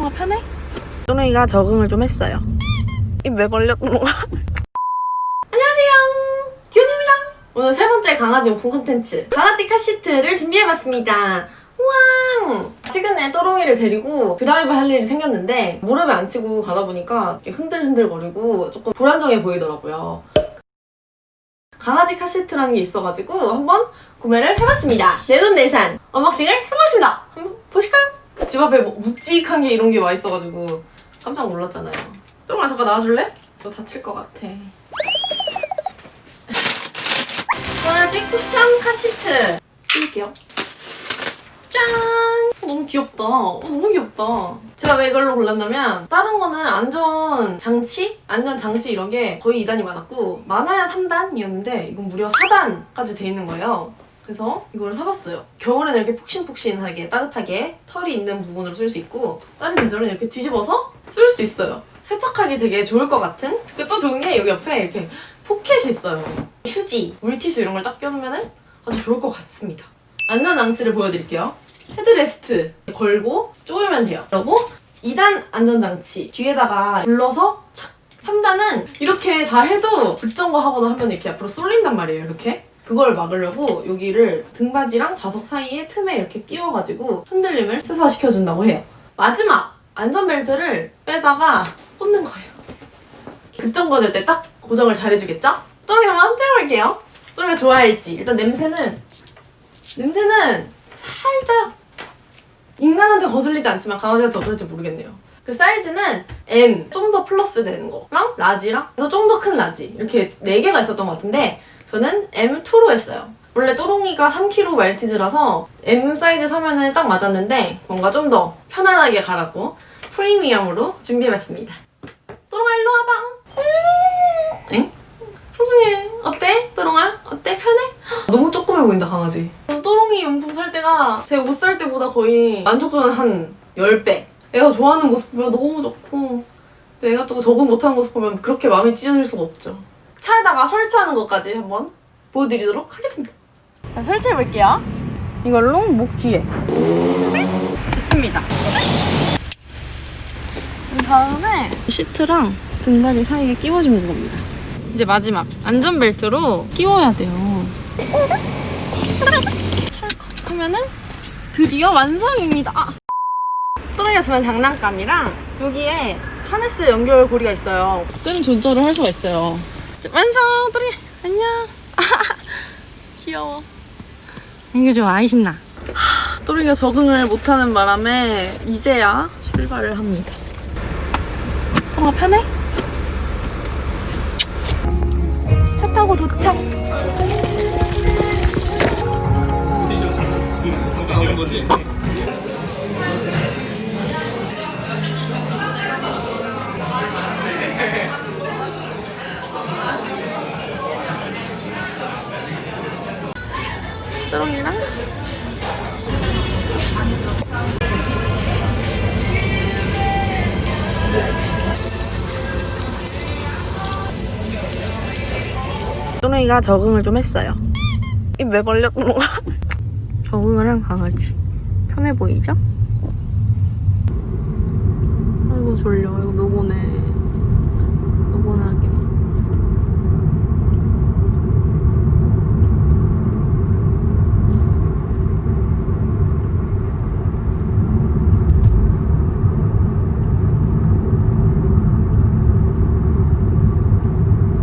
통화 편해? 또롱이가 적응을 좀 했어요. 입 왜 벌려 또롱아? 안녕하세요. 기훈입니다. 오늘 세 번째 강아지 용품 콘텐츠 강아지 카시트를 준비해봤습니다. 우와! 최근에 또롱이를 데리고 드라이브 할 일이 생겼는데 무릎에 안 치고 가다 보니까 이렇게 흔들흔들거리고 조금 불안정해 보이더라고요. 강아지 카시트라는 게 있어가지고 한번 구매를 해봤습니다. 내돈내산 언박싱을 해보겠습니다. 한번 보실까요? 집 앞에 뭐 묵직한 게 이런 게 와 있어가지고 깜짝 놀랐잖아요. 또롱아 잠깐 나와줄래? 너 다칠 것 같아. 강아지 쿠션 카시트 띄울게요 짠 어, 너무 귀엽다 어, 너무 귀엽다 제가 왜 이걸로 골랐냐면 다른 거는 안전 장치? 안전 장치 이런 게 거의 2단이 많았고 많아야 3단이었는데 이건 무려 4단까지 돼 있는 거예요 그래서 이거를 사봤어요 겨울에는 이렇게 폭신폭신하게 따뜻하게 털이 있는 부분으로 쓸 수 있고 다른 계절은 이렇게 뒤집어서 쓸 수도 있어요 세척하기 되게 좋을 것 같은 또 좋은 게 여기 옆에 이렇게 포켓이 있어요 휴지, 물티슈 이런 걸 딱 껴놓으면 아주 좋을 것 같습니다. 안전 장치를 보여드릴게요. 헤드레스트 걸고 쪼이면 돼요. 그리고 2단 안전 장치 뒤에다가 불러서 착 3단은 이렇게 다 해도 급정거 하거나 하면 이렇게 앞으로 쏠린단 말이에요. 이렇게. 그걸 막으려고 여기를 등받이랑 좌석 사이에 틈에 이렇게 끼워가지고 흔들림을 최소화시켜준다고 해요. 마지막 안전벨트를 빼다가 꽂는 거예요. 급정거 될때딱 고정을 잘해주겠죠? 또롱이 한번 태워볼게요. 또롱이가 좋아할지. 일단 냄새는 냄새는 살짝 인간한테 거슬리지 않지만 강아지한테 어떨지 모르겠네요. 그 사이즈는 M 좀 더 플러스 되는 거랑 라지랑 그래서 좀 더 큰 라지 이렇게 네 개가 있었던 것 같은데 저는 M2로 했어요. 원래 또롱이가 3kg 말티즈라서 M 사이즈 사면은 딱 맞았는데 뭔가 좀 더 편안하게 갈았고 프리미엄으로 준비해봤습니다. 또롱아 일로 와봐. 음. 응? 소중해. 어때? 또롱아? 어때? 편해? 헉, 너무 조그매 보인다, 강아지. 또롱이 용품 살 때가 제 옷 살 때보다 거의 만족도는 한 10배. 애가 좋아하는 모습 보면 너무 좋고 애가 또 적응 못하는 모습 보면 그렇게 마음이 찢어질 수가 없죠. 차에다가 설치하는 것까지 한번 보여드리도록 하겠습니다. 자, 설치해볼게요. 이걸로 목 뒤에. 됐습니다. 그 다음에 시트랑 등받이 사이에 끼워주는 겁니다. 이제 마지막 안전벨트로 끼워야 돼요. 찰칵 하면은 드디어 완성입니다. 아! 또래가 좋아하는 장난감이랑 여기에 하네스 연결 고리가 있어요. 끈 조절을 할 수가 있어요. 완성! 또래 안녕. 귀여워. 이게 좀 아이 신나. 또리가 적응을 못하는 바람에 이제야 출발을 합니다. 통화 편해? 차 타고 도착. 뚜둥이가 적응을 좀 했어요. 입 왜 벌려 뚜둥아? 적응을 한 강아지. 편해 보이죠? 아이고 졸려. 이거 노곤해. 노곤하게.